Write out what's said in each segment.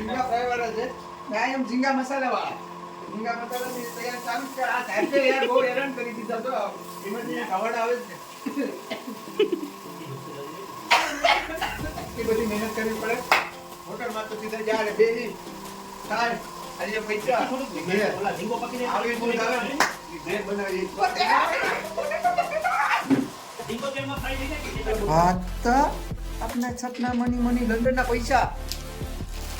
ઝીંગા fry વાળા છે. ને એમ ઝીંગા મસાલા વાળા. ઝીંગા મસાલા ની તૈયાર ચાલુ છે આ સાહેબે યાર બહુ હેરાન કરી દીધા તો એમાંથી ખવડ આવે છે. ને એ બધી મહેનત કરવી પડે. હોટલમાં તો સીધા જાય બે થાય આજે પૈસા. ઘેર. આવી રીતે આવે ને. ઘેર બનાવી વાત આપના છતના મની મની લંડનના પૈસા.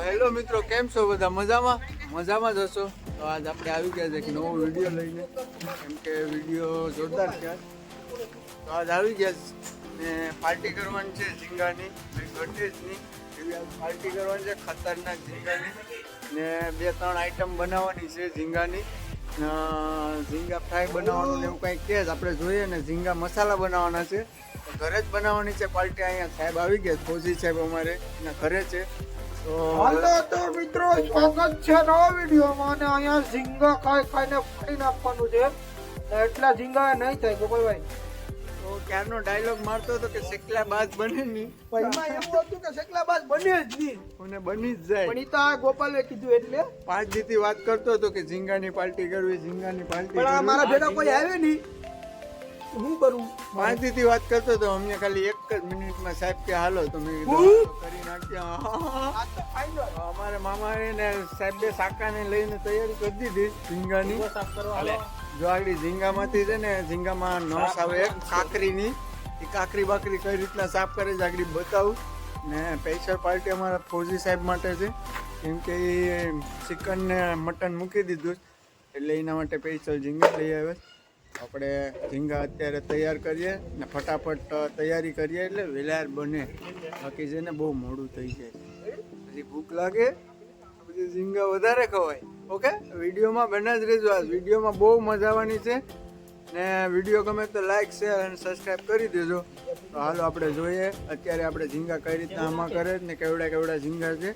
હેલો મિત્રો, કેમ છો બધા? મજામાં? મજામાં જ હશો? તો આજ આપણે આવી ગયા છે એક નવો વીડિયો લઈને. કેમ કે વીડિયો જોરદાર છે. તો આજ આવી ગયા છે. ને પાર્ટી કરવાની છે ઝીંગાની, ને ગટેશની એવી આજ પાર્ટી કરવાની છે ખતરનાક ઝીંગાની. ને બે ત્રણ આઈટમ બનાવવાની છે ઝીંગાની. ઝીંગા ફ્રાય બનાવવાનું એવું કંઈક કે આપણે જોઈએ ને ઝીંગા મસાલા બનાવવાના છે. ઘરે જ બનાવવાની છે પાર્ટી. અહીંયા સાહેબ આવી ગયા ફોજી સાહેબ અમારે એના ઘરે છે. હાલો તો મિત્રો સ્વાગત છે નવા વિડીયોમાં અને અહીંયા ઝીંગા ખાઈ ખાઈને ફાડી નાખવાનું છે. એટલા ઝીંગા નહીં થાય ગોપાલભાઈ. તો ક્યારનો ડાયલોગ મારતો હતો કે શેકલા બાદ બને નહીં. પણ એમાં એવું હતું કે શેકલા બાદ બને જ નહીં. અને બની જ જાય. પણ એ તો આ ગોપાલે કીધું એટલે. પાંચ દીથી વાત કરતો હતો કે ઝીંગાની પાર્ટી કરવી ઝીંગાની પાર્ટી પણ આ મારા ભેગા કોઈ આવે નહીં. તો હું કરું? દીથી વાત કરતો હતો અમને ખાલી એક જ મિનિટમાં સાહેબ કે હાલો તો મેં તો કરી નાખ્યા અમારે મામાએ ને સાહેબ બે સાકાને લઈને તૈયારી કરી દીધી ઝીંગાની. જો આગળ ઝીંગામાંથી છે ને ઝીંગામાં નસ આવે એક કાકરીની. એ કાકરી બાકરી કઈ રીતના સાફ કરે છે આગળ બતાવું. ને સ્પેશિયલ પાર્ટી અમારા ફૌજી સાહેબ માટે છે. કેમ કે એ ચિકન ને મટન મૂકી દીધું એટલે એના માટે સ્પેશિયલ ઝીંગા લઈ આવે આપણે ઝીંગા અત્યારે તૈયાર કરીએ ને ફટાફટ તૈયારી કરીએ એટલે વેલાર બને. બાકી છે ને બહુ મોડું થઈ જાય. પછી ભૂખ લાગે પછી ઝીંગા વધારે ખવાય. ઓકે? વિડીયોમાં બને જ રહેજો આ વિડીયોમાં બહુ મજા આવવાની છે. ને વીડિયો ગમે તો લાઈક શેર અને સબસ્ક્રાઈબ કરી દેજો. તો હાલો આપણે જોઈએ અત્યારે આપણે ઝીંગા કઈ રીતના આમાં કરે છે ને કેવડા કેવડા ઝીંગા છે.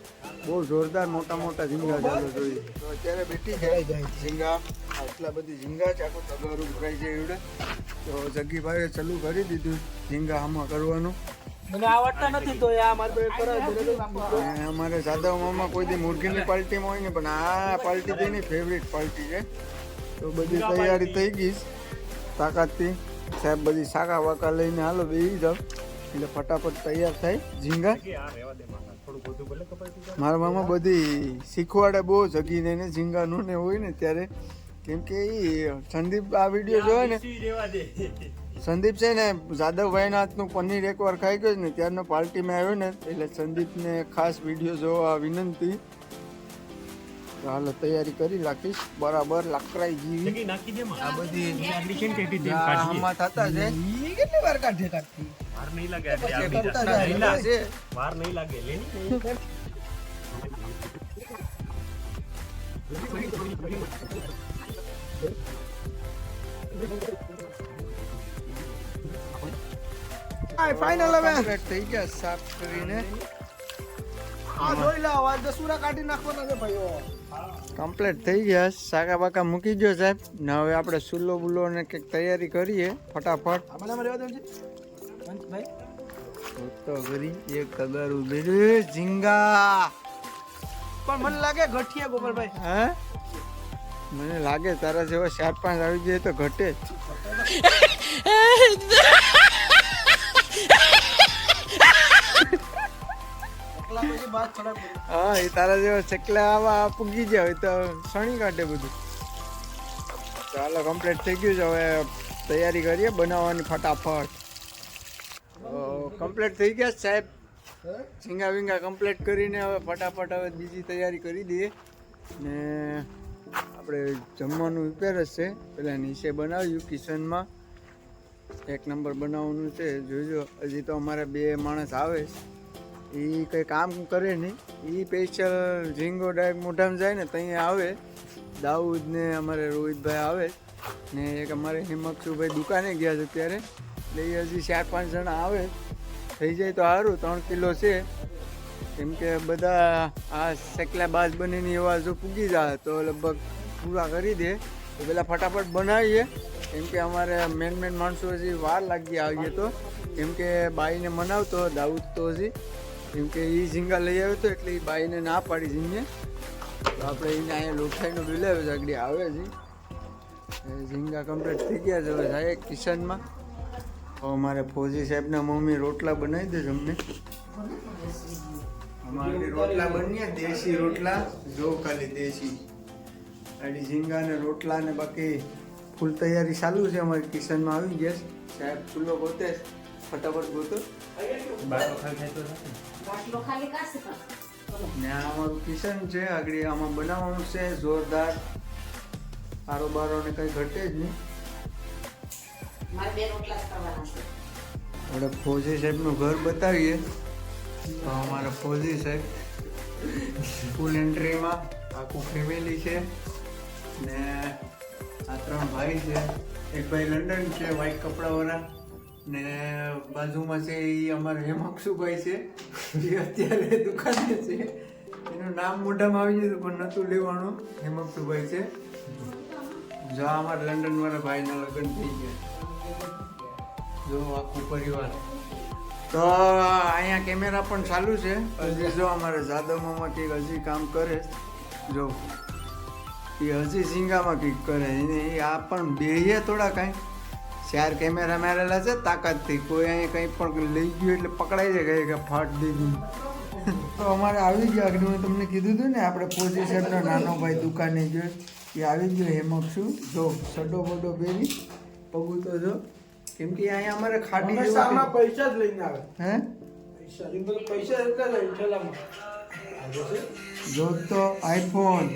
બહુ જોરદાર મોટા મોટા ઝીંગા છે હાલો જોઈએ. તો અત્યારે બેઠી જાય ઝીંગા. આટલા બધી ઝીંગા છે આખું તગારું ભરાઈ જાય એવડે. તો જગ્ગીભાઈએ ચાલુ કરી દીધું ઝીંગા આમાં કરવાનું. મને આવડતા નથી તો અમારે જાદવ મામા કોઈ દી મુરગીની પાર્ટીમાં હોય ને પણ આ પાર્ટી તેની ફેવરિટ પાર્ટી છે. તો બધી તૈયારી થઈ ગઈ છે. તાકાતથી સાહેબ બધી શાકા વાકા લઈને હાલો બેસી જાવ એટલે ફટાફટ તૈયાર થાય. ઝીંગા. મારા મામા બધી શીખવાડે બહુ જગીને ને ઝીંગાનું ને હોય ને ત્યારે. કેમ કે એ સંદીપ આ વીડિયો જોવે ને? સંદીપ છે ને જાદવભાઈના હાથનું પનીર એકવાર ખાઈ ગયો ને ત્યારનો પાર્ટીમાં આવ્યો ને એટલે સંદીપને ખાસ વીડિયો જોવા વિનંતી. હાલો તૈયારી કરી રાખીશ બરાબર લાકડાઈ જીવી. આ બધી આ આમાં થતા છે. ઈ કેટલી વાર કાઢે કાઢતી કરતા જાય. છે. આ ફાઇનલ હવે. થઈ ગયા સાફ કરીને. આ જોઈ લો આ દસુરા કાઢી નાખવાના છે ભાઈઓ. કમ્પ્લીટ થઈ ગયા. સાકા બાકા મૂકી ગયો સાહેબ. ને હવે આપણે સુલ્લો બુલ્લો ને કંઈક તૈયારી કરીએ. ફટાફટ. તો કરી એક તગારું બેરે ઝીંગા. પણ મને લાગે ગઠિયા ગોપાલભાઈ. હે? મને લાગે તારા જેવા ચાર પાંચ આવી જાય તો ઘટે. હા એ તારા જેવા ચકલા આવા પૂગી જાય તો સણી કાઢે બધું. ચાલો કમ્પ્લીટ થઈ ગયું છે. હવે તૈયારી કરીએ બનાવવાની ફટાફટ. કમ્પ્લીટ થઈ ગયા સાહેબ? ઝીંગા વિંગા કમ્પ્લીટ કરીને હવે ફટાફટ હવે બીજી તૈયારી કરી દઈએ. ને આપણે જમવાનું ઉપેર જ છે. પેલા નીચે બનાવ્યું કિચનમાં. એક નંબર બનાવવાનું છે. જોજો હજી તો અમારે બે માણસ આવે છે. એ કંઈ કામ કરે નહીં. એ સ્પેશિયલ ઝીંગો ડાયરેક્ટ મોઢામાં જાય ને ત્યાં આવે. દાઉદ ને અમારે રોહિતભાઈ આવે ને એક અમારે હિમક્ષુભાઈ દુકાને ગયા છે ત્યારે એટલે એ હજી ચાર પાંચ જણા આવે. થઈ જાય તો સારું ત્રણ કિલો છે. કેમ કે બધા આ સેકલા બાજ બનીને એવા જો પૂગી જાય તો લગભગ પૂરા કરી દે. તો પેલા ફટાફટ બનાવીએ. કેમ કે અમારે મેન મેન માણસો હજી વાર લાગી આવીએ તો. કેમ કે બાઈને મનાવતો, દાઉદ તો હજી. કેમ કે એ ઝીંગા લઈ આવ્યો તો એટલે એ બાઈને ના પાડી ઝીંગે. તો આપણે એને અહીંયા લોઠાઈનો બિલાવ્યો છે, આગળ આવે છે. ઝીંગા કમ્પ્લીટ થઈ ગયા છે હવે જાય કિશનમાં. હવે અમારે ફોજી સાહેબના મમ્મી રોટલા બનાવી દેજો અમને. અમારે રોટલા બન્યા, દેશી રોટલા, જો ખાલી દેશી. આડી ઝીંગા ને રોટલા ને બાકી ફૂલ તૈયારી ચાલુ છે, અમારી કિશનમાં આવી ગયા સાહેબ, ફૂલો ગોતે. ફટાફટ ગોતો. બાટલો ખાલી કાઢશે ને અમારું કિચન છે આગળ આમાં બનાવવાનું છે જોરદાર. કારોબારોને બારો કઈ ઘટે જ નહીં. આપણે ફૌજી સાહેબનું ઘર બતાવીએ. તો અમારા ફોજી સાહેબ ફૂલ એન્ટ્રીમાં આખું ફેમિલી છે ને આ ત્રણ ભાઈ છે. એક ભાઈ લંડન છે વ્હાઈટ કપડાવાળા. ને બાજુમાં છે એ અમારા હેમક્ષુભાઈ છે. એ અત્યારે દુકાને છે. એનું નામ મોઢામાં આવી જતું પણ નહોતું લેવાનું. હેમક્ષુભાઈ છે. જો અમારા લંડન વાળા ભાઈના લગ્ન થઈ ગયા. જો આખું પરિવાર. તો અહીંયા કેમેરા પણ ચાલુ છે. હજી જો અમારે જાદવમાં કંઈક હજી કામ કરે. જો. એ હજી સિંગામાં કંઈક કરે. એને આ પણ બેહીએ થોડા કાંઈ. ચાર કેમેરા મારેલા છે તાકાતથી. કોઈ અહીં કંઈ પણ લઈ ગયું એટલે પકડાઈ જાય કે ફાટ દીધું. તો અમારે આવી ગયો આગળ. મેં તમને કીધું હતું ને આપણે પોઝિશનનો નાનો ભાઈ દુકાને ગયો. એ આવી ગયો હેમક્ષુ જો સડો બડો પહેરી. પગું તો જો. કેમ કે અહીંયા અમારે હંમેશા પૈસા જ લઈને આવે. હે? પૈસા પૈસા એટલા? જો તો આઈફોન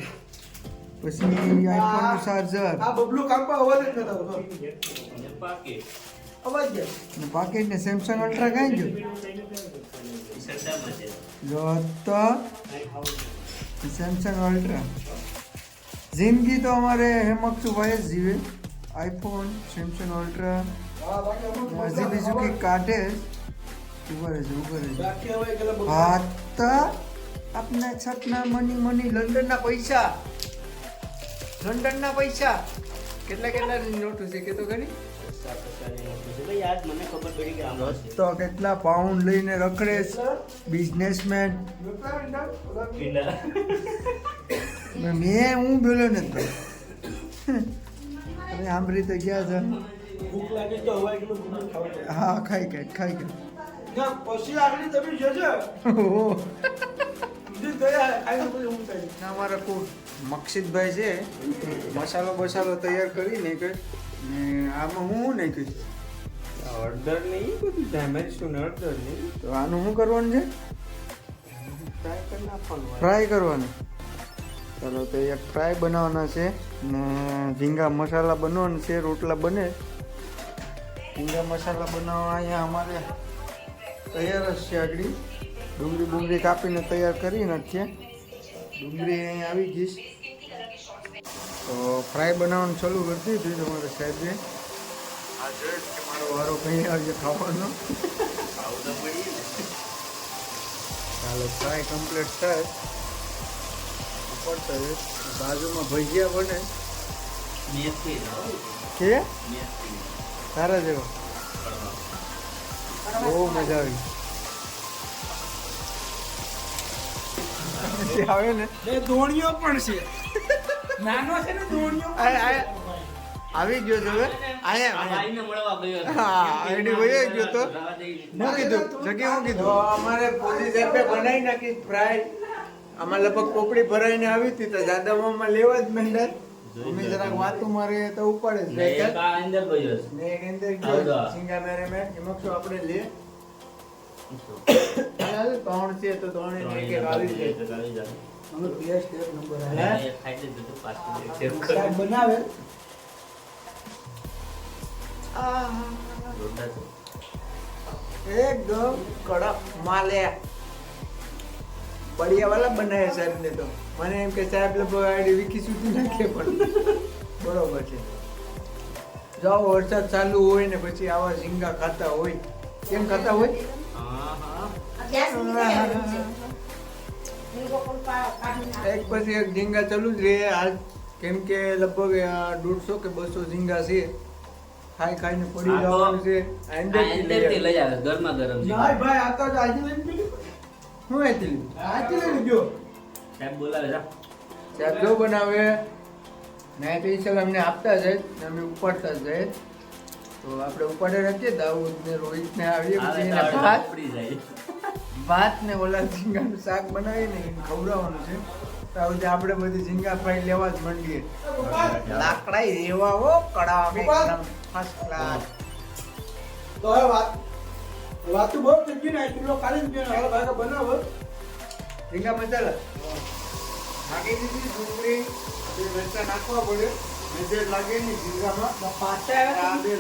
પછી આઈફોનનું ચાર્જર આ બબલું કાપવા અવાજ જ નતો આવતો. અવાજ જાય ને પાકીટ ને સેમસંગ અલ્ટ્રા કઈ ગયું? જો તો સેમસંગ અલ્ટ્રા જિંદગી તો અમારે હેમક્ષુભાઈ જ જીવે. આઈફોન સેમસંગ અલ્ટ્રા હજી બીજું કંઈક કાઢે ઊભા ઉભર ઊભા રહેજો. બાકી હવે પેલા બબલું- હાથ આપના છતના મની મની લંડનના પૈસા. લંડનના પૈસા. કેટલા કેટલા નોટો છે કે તો ઘણી? તો કેટલા પાઉન્ડ લઈને રખડે બિઝનેસમેન મેં હું બોલ્યો ને તો હવે સાંભળી તો ગયા છે. હા ખાઈ કે ખાઈ કે પછી આગળ તમે જોજો. અમારા કોઈ મક્ષિતભાઈ છે મસાલો બસાલો તૈયાર કરી ને કે ને આમાં હું શું નાખ્યું? છે? હળદર ને ઈ બધું ડેમેજ છું ને હળદર નહીં. તો આનું શું કરવાનું છે? Try કરી નાખવાનું. ફ્રાય કરવાનું. ચાલો તો એક ફ્રાય બનાવવાના છે ને ઝીંગા મસાલા બનવાના છે રોટલા બને. ઝીંગા મસાલા બનાવવા અહીંયા અમારે તૈયાર જ છે આગળ. ડુંગળી બુંગળી કાપીને તૈયાર કરી નાખીએ. ડુંગળી અહીં આવી ગઈ તો ફ્રાય બનાવવાનું ચાલુ કરી દીધું તમારે સાહેબે. આ જોઈએ કે મારો વારો કંઈ આવજે ખાવાનો. ચાલો ફ્રાય કમ્પ્લીટ થાય. ઉપર. બાજુમાં ભજીયા બને. કે? સારા જેવો. બહુ મજા આવી. જે આવે ને. બે દોણીઓ પણ છે. નાનો છે ને દોણીઓ આવી ગયો છે હવે અહીંયા હા આઈડી વહી ગયો તો. હું કીધું? જગ્યા હું કીધું? અમારે પોલીસ સાહેબે બનાવી નાખી ફ્રાય આમાં લગભગ પોપડી ભરાઈને આવી હતી તો જાદવમાં લેવા જ મેન્ડર અમે જરાક વાતું મારે તો ઉપાડે. જ પેકેટ. ને અંદર ગયો. સિંગા મેરે મેં એમાં શું આપણે લે? ત્રણ છે તો ત્રણ એક એક આવી જાય અમે બેસ્ટ એક નંબર હે? સાહેબ બનાવે. એકદમ કડક માલે. બળિયાવાળા બનાવે સાહેબને તો. મને એમ કે સાહેબ લગભગ આડી વિકી સુધી નાખે પણ. બરોબર છે. જાઓ વરસાદ ચાલુ હોય ને પછી આવા ઝીંગા ખાતા હોય. કેમ ખાતા હોય? એક પછી એક ઝીંગા ચાલુ જ રહે. આજ કેમ કે લગભગ દોઢસો કે બસો ઝીંગા છે. ખાઈ ખાઈને પડી જવાનું છે. આ અંદરથી લઈ આવે. ગરમા ગરમ ના ભાઈ આ તો આજે લઈને પીધું. શું હતી આજે લઈને? ગયો? સાહેબ બોલાવે જા સાહેબ જો બનાવે. મેં સ્પેશિયલ અમને આપતા છે અમે ઉપાડતા જ જાય તો આપણે ઉપાડે રાખીએ. દાઉદ ને રોહિત ને આવીએ પછી ભાત જાય. ભાત ને ઓલા ઝીંગાનું શાક બનાવીને ખવડાવવાનું છે. તો હવે આપણે બધી ઝીંગા ફ્રાઈ લેવા જ માંડીએ. લાકડા એવા હો એકદમ ફર્સ્ટ ક્લાસ તો હવે વાત વાત તો બહુ થઈ ગઈ ને ચૂલો કાઢી દીધો હાલ ભાગા બનાવો. ઝીંગા મસાલા? નાખી દીધી ડુંગળી મરચાં નાખવા પડે. નજર લાગે ને? ઝીંગામાં પાછા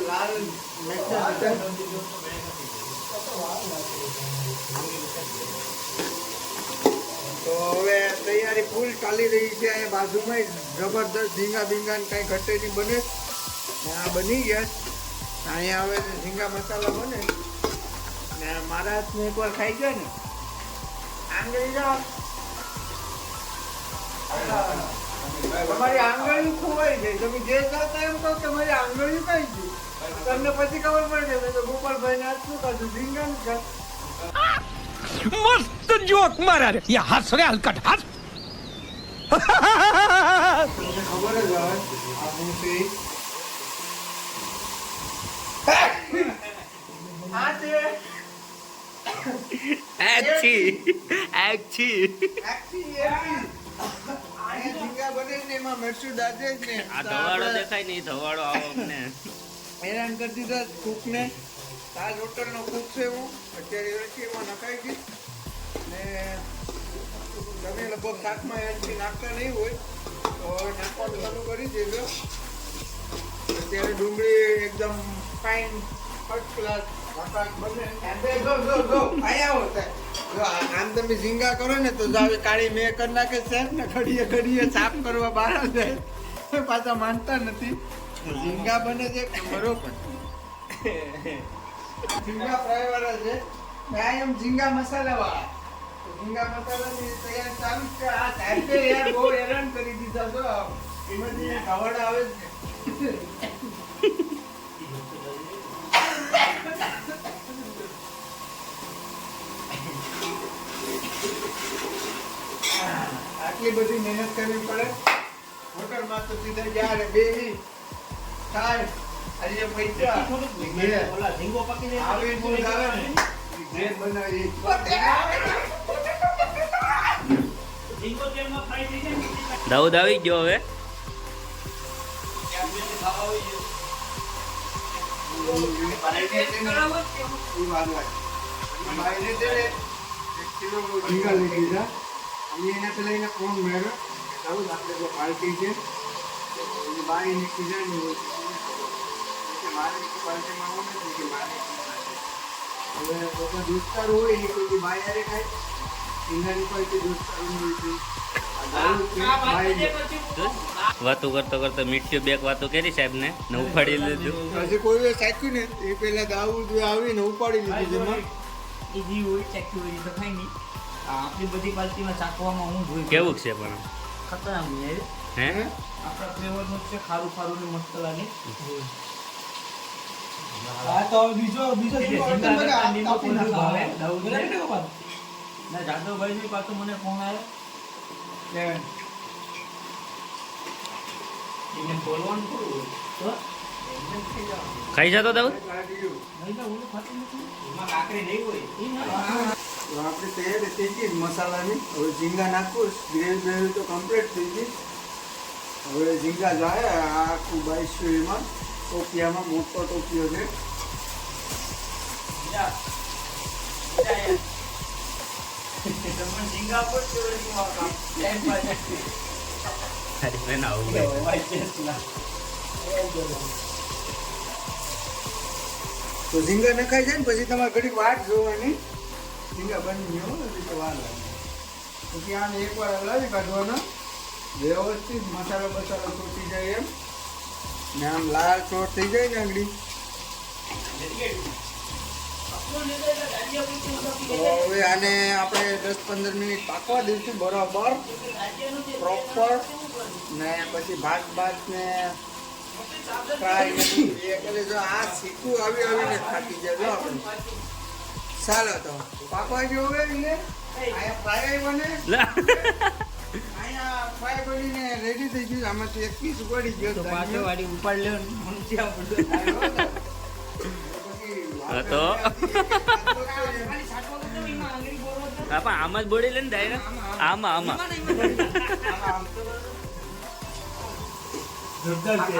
લાલ મરચાં હતા. તો હવે તૈયારી ફૂલ ચાલી રહી છે. અહીંયા બાજુમાં જબરદસ્ત ઝીંગા બીંગા કઈ ઘટે નહીં બને આ બની ગયા. અહીંયા હવે ઝીંગા મસાલા બને. ને મારા હાથને એકવાર ખાઈ ગયો ને. આંગળી જાઓ તમારી આંગળી ખોવાઈ ગઈ. તમે જે કરતા એમ કહો તમારી આંગળી કઈ ગઈ. તમને પછી ખબર પડે તો ગોપાલભાઈ ને આજ શું કરશું ઝીંગા મસ્ત જોક મારા રે. યા હસ રે હલકટ હસ ધવાડો દેખાય નહીં ધવાડો આવો અમને. હેરાન કરતી દીધા કુક ને તાજ હોટલનો કૂક છે હું અત્યારે એમાં નખાઈ ગઈ ને તમે લગભગ શાકમાં એલચી નાખતા નહીં હોય તો નાખવાનું ચાલુ કરી દેજો. અત્યારે ડુંગળી એકદમ ફાઇન ફર્સ્ટ ક્લાસ આ- આમ તમે ઝીંગા કરો ને તો જાવે કાળી મેં કરી નાખે ને ઘડીએ ઘડીએ સાફ કરવા બહાર જાય પાછા માનતા નથી. ઝીંગા બને છે બરોબર. ઝીંગા ફ્રાય વાળા છે. આઈ એમ ઝીંગા મસાલા વાળા. ઝીંગા મસાલા ની તૈયાર ચાલુ છે. આ સાહેબે યાર બહુ હેરાન કરી દીધા છો. એમાંથી ખવડ આવે છે. આટલી બધી મહેનત કરવી પડે. હોટલમાં તો સીધા જાય બેહી. ખાય આજે પૈસા ઘેર. આવી ફૂલ આવે બનાવી દાઉદ આવી ગયો હવે. વાર લાગે. ને, એક કિલો ઝીંગા લઈ લીધા. અને એને પેલા એને ફોન માર્યો. કે દાઉદ પાર્ટી છે. તો બાઈ નીકળી જાય આવું નથી કે મારે હવે દોસ્તાર હોય એ કોઈ ખાય કોઈ દોસ્તાર હોય છે. વાતો કરતો કરતો મીઠી બેક વાતો કરી સાહેબ ને ને ઉપાડી લીધું. હજી કોઈ સાચ્યું ને એ પેલા આવે ને ઉપાડી લીધું જમા ઈજી હોય ચાખ્યું હોય એ તો ખાઈ નહીં. આપણી બધી પાર્ટીમાં ચાકવામાં હું ભૂલ કેવું છે પણ? ખતરનાક હે? આપણા ફ્લેવરનું છે ખારું ખારું ને મસ્ત લાગે. હા તો બીજો ને? પાછું મને ફોન આવ્યો એને બોલવાનું થોડું તો. ખાઈ જતો દાઉદ નહીં તો ઓલું ખાતું નથી. એમાં કાકરી નહીં હોય. એ ના તો આપણે તૈયાર થઈ ગઈ મસાલાની. હવે ઝીંગા નાખું ગ્રેવી ગ્રેવી તો કમ્પ્લીટ થઈ ગઈ. હવે ઝીંગા જાય આખું બાઈસ એમાં. ટોપિયામાં મોટો ટોપિયો છે. ઝીંગા તો નખાઈ જાય ને પછી તમારે ઘડીક વાટ જોવાની. ઝીંગા બની ગયો હજી વાર લાગે. પછી આને એકવાર હલાવી કાઢવાના. વ્યવસ્થિત મસાલો બસાલો તૂટી જાય એમ. ને આમ લાલ છોડ થઈ જાય ને આંગળી. હવે આને આપણે દસ પંદર મિનિટ પાકવા દઈશું બરાબર. પ્રોપર ને પછી ભાત ભાત ને ને કરે જો આ શીખું આવી આવીને થાકી જાય. આપણે. ચાલો તો પાકવા જેવું એને અહીંયા? ફ્રાય બને અહીંયા ફ્રાય રેડી થઈ ગયું. આમાંથી એક પીસ ઉપાડી ગયો. તો પાછો ઉપાડ લ્યો ને હા પણ આમાં જ બોડી લઈને ડાયરેક્ટ આમાં આમાં.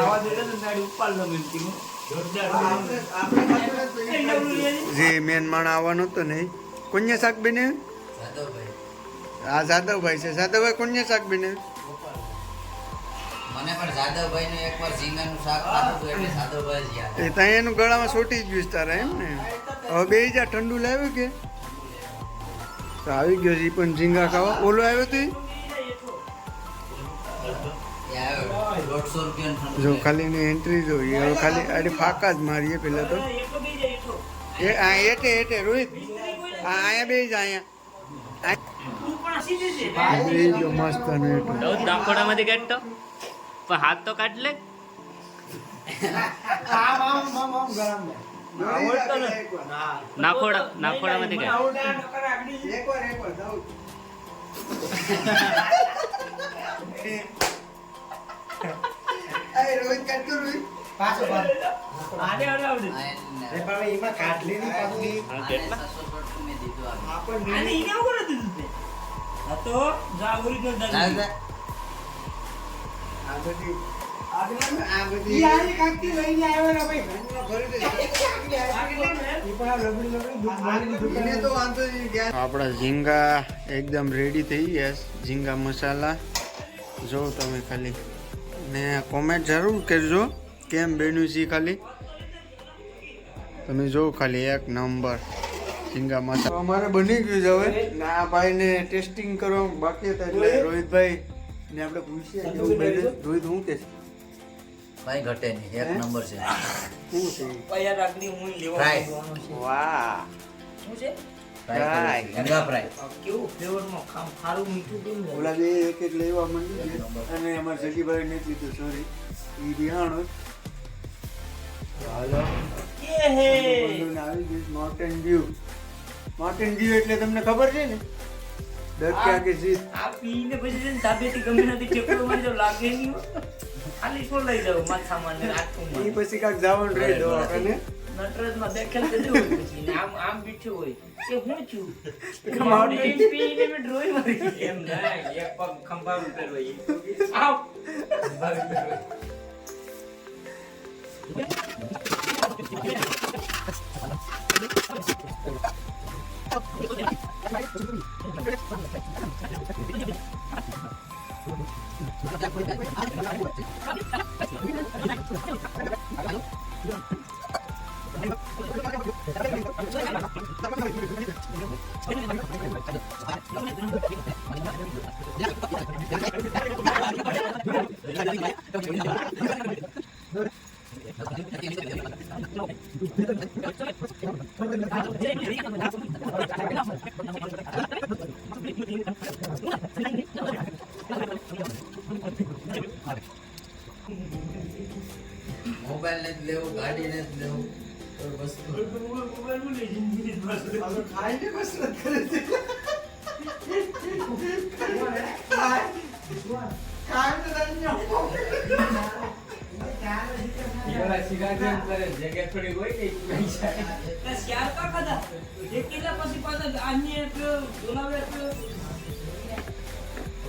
આવા ઉપાડ લો મિલતી જે મેન માણ આવવાનો તો નહીં. કોન્ય શાક બને? હા જાદવભાઈ છે. જાદવભાઈ કોણને શાક બને? મને પણ જાદવભાઈ નું એકવાર ઝીંગાનું શાક ખાધું એટલે જાદવભાઈ યાદ એ ત્યાં એનું ગળામાં છોટી જ વિસ્તાર એમ ને? હવે બે જા ઠંડુ લાવ્યું કે? તો આવી ગયો છે પણ ઝીંગા ખાવા. ઓલો આવ્યો તો? જો ખાલી ની એન્ટ્રી જોઈએ હવે ખાલી અરે ફાકા જ મારીએ પેલા તો. એ આ એટે એટે રોહિત. આ અહીંયા બે જ અહીંયા. આ બે જો મસ્ત ને એટો તો નાખોડામાંથી કાઢતો. પણ હાથ તો કાઢ લે. આમ આમ આમ આમ ગરમ નાખોડા નાખોડામાંથી કાઢ એકવાર એકવાર જાઉં અરે રોહિત કાઢતો રોહિત. પાછો પાછો આને આવડે આવડે. એ પણ એમાં કાટલી ની પાછી. હા, કેટલા? મેં આપણને આને ઈને આવું દીધું તે. જા આ બધી આ બધી લઈને આવ્યો ને ભાઈ. ભરી દે. આપણા ઝીંગા એકદમ રેડી થઈ ગયા ઝીંગા મસાલા. જો તમે ખાલી ને કોમેન્ટ જરૂર કરજો. કેમ બન્યું છે ખાલી? તમે જો ખાલી એક નંબર. ઝીંગા માછા અમારે બની ગયું છે હવે. ને આ ભાઈને ટેસ્ટિંગ કરો બાકી હતા એટલે રોહિતભાઈ ને આપણે પૂછીએ રોહિત હું કે ભાઈ ઘટે નહીં એક નંબર છે. શું છે? રાખની હું લેવા. વાહ. શું છે? અને અમારા જગીભાઈ નથી લીધું સોરી એ બિહાણો હાલો આવી ગયું માઉન્ટેન ડ્યુ માઉન્ટેન ડ્યુ એટલે તમને ખબર છે ને? દર કે આગે જીત આ પીને પછી છે ને તાબેથી ગમે નથી ટેકડો મારી જો લાગે નહીં. ખાલી શું લઈ જાવ માથામાં સામાન ઈ એ પછી કાંક જવાનું રહે દવાખાને. નટરાજમાં દેખેલ તો જેવું પછી ને આમ આમ બીઠું હોય. કે હું છું? Mountain પીને મે ડ્રોઈ મારી એમ ના એક પગ ખંભા ઉપર હોય આવ. ખંભા ઉપર મોબાઈલ નથી લેવું ગાડી નથી લેવું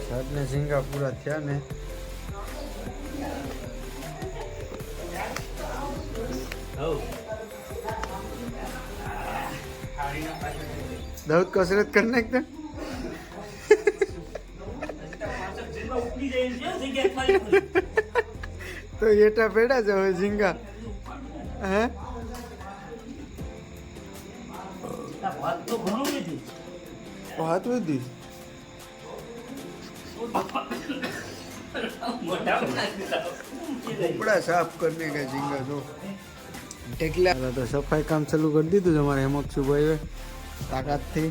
ધન્ય ના, ઝીંગા પૂરા થયા ને. દાઉદ કસરત કરી નાખ તો એટા પેડા છે હવે ઝીંગા. હે? વાત વધી. કપડા સાફ કરને કે ઝીંગા જો. ટેકલા. તો સફાઈ કામ ચાલુ કરી દીધું છે અમારે હેમક્ષુભાઈએ તાકાતથી.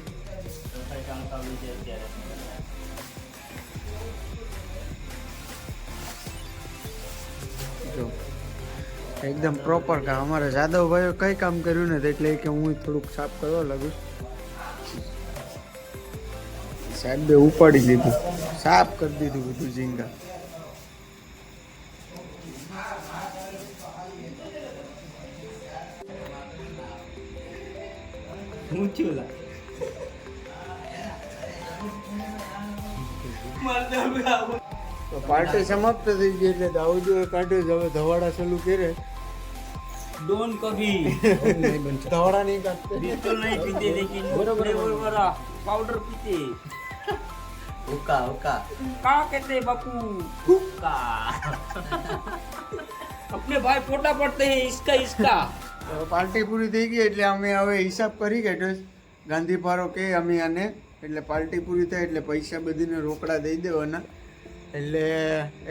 જો, એકદમ પ્રોપર કામ. અમારે જાદવભાઈએ કઈ કામ કર્યું નથી, એટલે કે હું થોડુંક સાફ કરવા લાગુ સાહેબે ઉપાડી દીધું. સાફ કરી દીધું બધું ઝીંગા. ઊંચું લા તો પાર્ટી સમાપ્ત થઈ ગઈ એટલે દાઉદીએ કાઢ્યું છે. હવે ધવાડા ચાલુ કરે डोन कभी ધવાડા નહીં કાઢતે पिस्टल नहीं पीते लेकिन फ्लेवर वाला पाउडर पीते હુકા હુકા का कहते हैं बापू हुक्का अपने भाई फोटा पड़ते हैं इसका इसका તો પાર્ટી પૂરી થઈ ગઈ એટલે અમે હવે હિસાબ કરી કાઢ્યો છે. ગાંધી પારો કે અમે આને એટલે પાર્ટી પૂરી થાય એટલે પૈસા બધીને રોકડા દઈ દેવાના. એટલે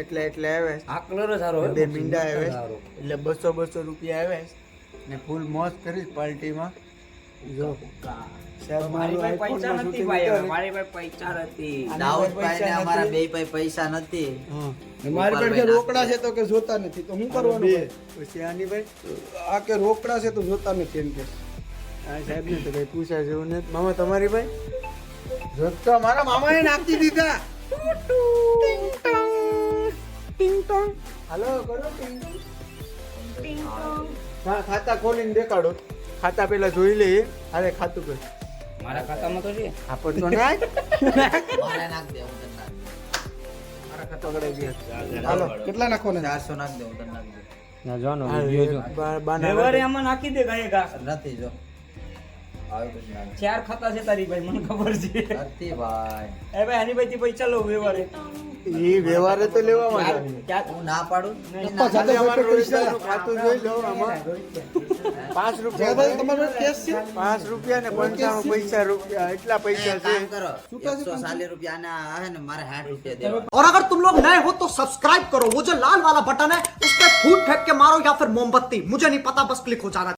એટલે એટલે આવે. આ કલર સારો બે મીંડા આવે એટલે બસો બસો રૂપિયા આવે ને ફૂલ મોજ કરીશ પાર્ટીમાં. જો મારી પૈસા નથી ભાઈ મારી પાસે પૈસા નથી. દાઉદભાઈ ને અમારા બે પાસે પૈસા નથી. મારી પાસે રોકડા છે તો કે જોતા નથી તો હું કરવાનું પછી આની ભાઈ આ કે રોકડા છે તો જોતા નથી એમ કે. આ સાહેબ ને તો કઈ પૂછા જેવું નથી. મામા તમારી ભાઈ જોતો મારા મામાએ નાખી દીધા. ટિંગ ટોંગ, હાલો કરો ટિંગ. હા ખાતા ખોલીને દેખાડો. ખાતા પેલા જોઈ લઈએ. અરે ખાતું કર મારા ખાતામાં તો છે. આપણ તો નાખ. મારે નાખ દે હું તને નાખ ખાતા કરાઈ ગયા. હાલો. કેટલા નાખો ને ચારસો નાખ દે હું તને નાખ દે ગાય નથી જો. ચાર ખાતા છે તારી ભાઈ મને ખબર છે નથી ભાઈ એ ભાઈ આની ભાઈ પૈસા લો વ્યવહારે એ વ્યવહારે તો લેવામાં જ આવે. ક્યાં હું ના પાડું ખાલી અમારું રોજિંદાનું ખાતું જોઈ લો આમાં પાંચ રૂપિયા જયભાઈ તમારો કેસ છે પાંચ રૂપિયા ને પંચાણું પૈસા રૂપિયા એટલા પૈસા એક છે કામ કરો એકસો ચાલીસ રૂપિયા આના આવે ને મારે સાઠ રૂપિયા દેવા और अगर तुम लोग नए हो तो सब्सक्राइब करो वो जो लाल वाला बटन है उस पर फूट फेंक के मारो या फिर मोमबत्ती मुझे नहीं पता बस क्लिक हो जाना